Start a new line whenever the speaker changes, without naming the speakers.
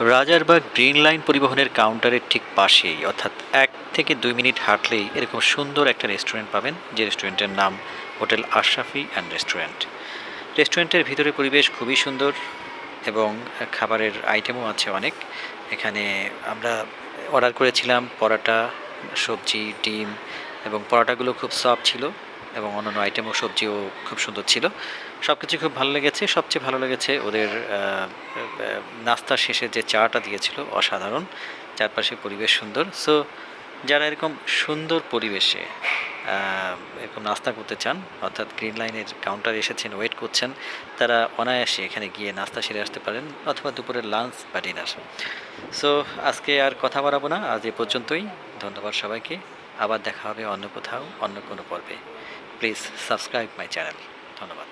Rajarbagh green line পরিবহনের কাউন্টারের ঠিক পাশেই, অর্থাৎ এক থেকে দুই মিনিট হাঁটলেই এরকম সুন্দর একটা রেস্টুরেন্ট পাবেন, যে রেস্টুরেন্টের নাম হোটেল আশরাফি অ্যান্ড রেস্টুরেন্ট। রেস্টুরেন্টের ভিতরে পরিবেশ খুবই সুন্দর এবং খাবারের আইটেমও আছে অনেক। এখানে আমরা অর্ডার করেছিলাম পরোটা, সবজি, ডিম এবং পরোটাগুলো খুব সফট ছিল। এবং অন্যান্য আইটেমও সবজিও খুব সুন্দর ছিল। সব কিছু খুব ভালো লেগেছে। সবচেয়ে ভালো লেগেছে ওদের নাস্তার শেষে যে চাটা দিয়েছিল, অসাধারণ। চারপাশে পরিবেশ সুন্দর। সো যারা এরকম সুন্দর পরিবেশে এরকম নাস্তা করতে চান, অর্থাৎ গ্রিন লাইনের কাউন্টারে এসেছেন ওয়েট করছেন, তারা অনায়াসে এখানে গিয়ে নাস্তা সেরে আসতে পারেন অথবা দুপুরের লাঞ্চ বা ডিনার সো আজকে আর কথা বাড়াবো না। আজ এ পর্যন্তই। ধন্যবাদ সবাইকে। আবার দেখা হবে অন্য কোথাও, অন্য কোনো পর্বে। প্লিজ সাবস্ক্রাইব মাই চ্যানেল ধন্যবাদ।